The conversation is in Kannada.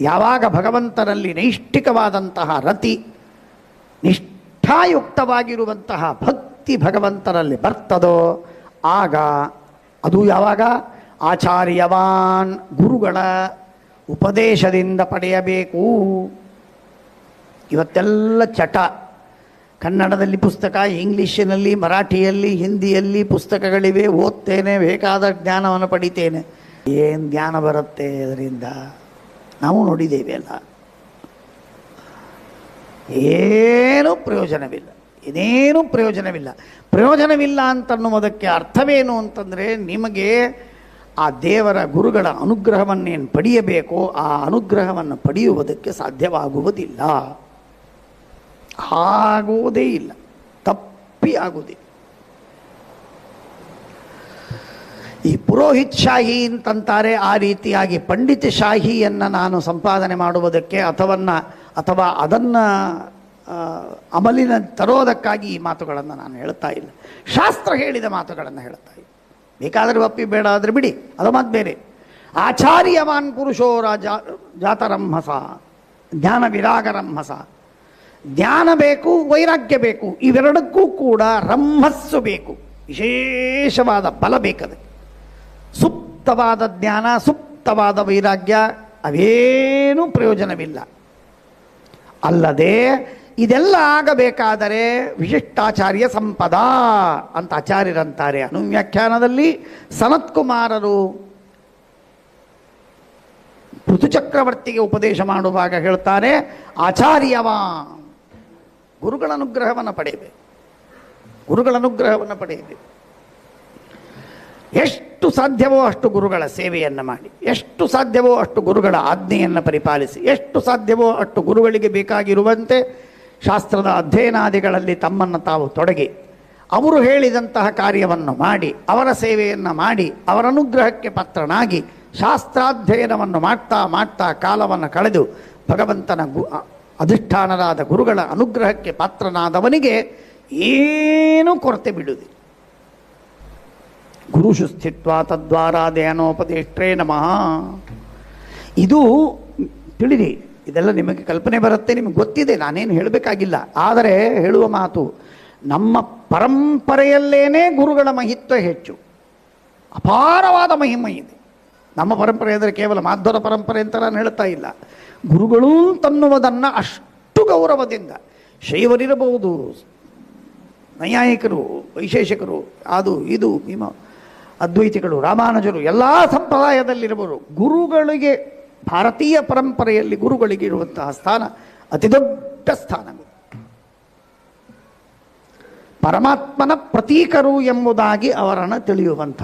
ಯಾವಾಗ ಭಗವಂತನಲ್ಲಿ ನೈಷ್ಠಿಕವಾದಂತಹ ರತಿ, ನಿಷ್ಠಾಯುಕ್ತವಾಗಿರುವಂತಹ ಭಕ್ತಿ ಭಗವಂತನಲ್ಲಿ ಬರ್ತದೋ, ಆಗ ಅದು ಯಾವಾಗ? ಆಚಾರ್ಯವಾನ್ ಗುರುಗಳ ಉಪದೇಶದಿಂದ ಪಡೆಯಬೇಕು. ಇವತ್ತೆಲ್ಲ ಚಟ. ಕನ್ನಡದಲ್ಲಿ ಪುಸ್ತಕ, ಇಂಗ್ಲೀಷಿನಲ್ಲಿ, ಮರಾಠಿಯಲ್ಲಿ, ಹಿಂದಿಯಲ್ಲಿ ಪುಸ್ತಕಗಳಿವೆ. ಓದ್ತೇನೆ, ಬೇಕಾದ ಜ್ಞಾನವನ್ನು ಪಡಿತೇನೆ. ಏನು ಜ್ಞಾನ ಬರುತ್ತೆ ಅದರಿಂದ ನಾವು ನೋಡಿದ್ದೇವೆ ಅಲ್ಲ. ಏನೂ ಪ್ರಯೋಜನವಿಲ್ಲ. ಏನೇನೂ ಪ್ರಯೋಜನವಿಲ್ಲ. ಪ್ರಯೋಜನವಿಲ್ಲ ಅಂತನ್ನುವುದಕ್ಕೆ ಅರ್ಥವೇನು ಅಂತಂದರೆ ನಿಮಗೆ ಆ ದೇವರ ಗುರುಗಳ ಅನುಗ್ರಹವನ್ನೇನು ಪಡೆಯಬೇಕೋ. ಆ ಅನುಗ್ರಹವನ್ನು ಪಡೆಯುವುದಕ್ಕೆ ಸಾಧ್ಯವಾಗುವುದಿಲ್ಲ. ಆಗುವುದೇ ಇಲ್ಲ. ತಪ್ಪಿ ಆಗುವುದಿಲ್ಲ ಈ ಪುರೋಹಿತ್ ಶಾಹಿ ಅಂತಂತಾರೆ, ಆ ರೀತಿಯಾಗಿ ಪಂಡಿತ ಶಾಹಿಯನ್ನು ನಾನು ಸಂಪಾದನೆ ಮಾಡುವುದಕ್ಕೆ ಅಥವನ್ನ, ಅಥವಾ ಅದನ್ನು ಅಮಲಿನ ತರೋದಕ್ಕಾಗಿ ಈ ಮಾತುಗಳನ್ನು ನಾನು ಹೇಳ್ತಾ ಇಲ್ಲ. ಶಾಸ್ತ್ರ ಹೇಳಿದ ಮಾತುಗಳನ್ನು ಹೇಳ್ತಾ ಇಲ್ಲ. ಬೇಕಾದರೆ ಒಪ್ಪಿ, ಬೇಡ ಆದರೆ ಬಿಡಿ. ಅದು ಮಾತು ಬೇರೆ. ಆಚಾರ್ಯವಾನ್ ಪುರುಷೋ ರಾಜ, ಜಾತರಂಹಸ, ಜ್ಞಾನ ವಿರಾಗರಂಹಸ. ಜ್ಞಾನ ಬೇಕು, ವೈರಾಗ್ಯ ಬೇಕು, ಇವೆರಡಕ್ಕೂ ಕೂಡ ರಂಹಸ್ಸು ಬೇಕು. ವಿಶೇಷವಾದ ಬಲ ಬೇಕದೆ. ಸುಪ್ತವಾದ ಜ್ಞಾನ, ಸುಪ್ತವಾದ ವೈರಾಗ್ಯ, ಅವೇನೂ ಪ್ರಯೋಜನವಿಲ್ಲ. ಅಲ್ಲದೆ ಇದೆಲ್ಲ ಆಗಬೇಕಾದರೆ ವಿಶಿಷ್ಟಾಚಾರ್ಯ ಸಂಪದ ಅಂತ ಆಚಾರ್ಯರಂತಾರೆ. ಅನುವ್ಯಾಖ್ಯಾನದಲ್ಲಿ ಸನತ್ಕುಮಾರರು ಋತುಚಕ್ರವರ್ತಿಗೆ ಉಪದೇಶ ಮಾಡುವಾಗ ಹೇಳ್ತಾರೆ, ಆಚಾರ್ಯವ ಗುರುಗಳ ಅನುಗ್ರಹವನ್ನು ಪಡೆಯಬೇಕು. ಗುರುಗಳ ಅನುಗ್ರಹವನ್ನು ಪಡೆಯಬೇಕು. ಎಷ್ಟು ಸಾಧ್ಯವೋ ಅಷ್ಟು ಗುರುಗಳ ಸೇವೆಯನ್ನು ಮಾಡಿ. ಎಷ್ಟು ಸಾಧ್ಯವೋ ಅಷ್ಟು ಗುರುಗಳ ಆಜ್ಞೆಯನ್ನು ಪರಿಪಾಲಿಸಿ. ಎಷ್ಟು ಸಾಧ್ಯವೋ ಅಷ್ಟು ಗುರುಗಳಿಗೆ ಬೇಕಾಗಿರುವಂತೆ ಶಾಸ್ತ್ರದ ಅಧ್ಯಯನಾದಿಗಳಲ್ಲಿ ತಮ್ಮನ್ನು ತಾವು ತೊಡಗಿ, ಅವರು ಹೇಳಿದಂತಹ ಕಾರ್ಯವನ್ನು ಮಾಡಿ, ಅವರ ಸೇವೆಯನ್ನು ಮಾಡಿ, ಅವರ ಅನುಗ್ರಹಕ್ಕೆ ಪಾತ್ರನಾಗಿ ಶಾಸ್ತ್ರಾಧ್ಯಯನವನ್ನು ಮಾಡ್ತಾ ಮಾಡ್ತಾ ಕಾಲವನ್ನು ಕಳೆದು ಭಗವಂತನ ಗು ಅಧಿಷ್ಠಾನರಾದ ಗುರುಗಳ ಅನುಗ್ರಹಕ್ಕೆ ಪಾತ್ರನಾದವನಿಗೆ ಏನೂ ಕೊರತೆ ಬಿಡುವುದಿಲ್ಲ ಗುರುಷು ಸ್ಥಿತ್ವ ತದ್ವಾರಾದೇನೋಪದೇಷ್ಟ್ರೇ ನಮಃ. ಇದು ತಿಳಿರಿ ಇದೆಲ್ಲ ನಿಮಗೆ ಕಲ್ಪನೆ ಬರುತ್ತೆ, ನಿಮಗೆ ಗೊತ್ತಿದೆ, ನಾನೇನು ಹೇಳಬೇಕಾಗಿಲ್ಲ. ಆದರೆ ಹೇಳುವ ಮಾತು, ನಮ್ಮ ಪರಂಪರೆಯಲ್ಲೇನೇ ಗುರುಗಳ ಮಹಿತ್ವ ಹೆಚ್ಚು. ಅಪಾರವಾದ ಮಹಿಮೆ ಇದೆ. ನಮ್ಮ ಪರಂಪರೆ ಅಂದರೆ ಕೇವಲ ಮಾಧ್ವರ ಪರಂಪರೆ ಅಂತ ನಾನು ಹೇಳ್ತಾ ಇಲ್ಲ. ಗುರುಗಳು ತನ್ನುವುದನ್ನು ಅಷ್ಟು ಗೌರವದಿಂದ, ಶೈವರಿರಬಹುದು, ನೈಯಾಯಿಕರು, ವೈಶೇಷಿಕರು, ಅದು, ಇದು ನಿಮ್ಮ ಅದ್ವೈತಿಗಳು, ರಾಮಾನುಜರು, ಎಲ್ಲ ಸಂಪ್ರದಾಯದಲ್ಲಿರುವರು ಗುರುಗಳಿಗೆ, ಭಾರತೀಯ ಪರಂಪರೆಯಲ್ಲಿ ಗುರುಗಳಿಗೆ ಇರುವಂತಹ ಸ್ಥಾನ, ಅತಿ ದೊಡ್ಡ ಸ್ಥಾನ. ಪರಮಾತ್ಮನ ಪ್ರತೀಕರು ಎಂಬುದಾಗಿ ಅವರನ್ನು ತಿಳಿಯುವಂಥ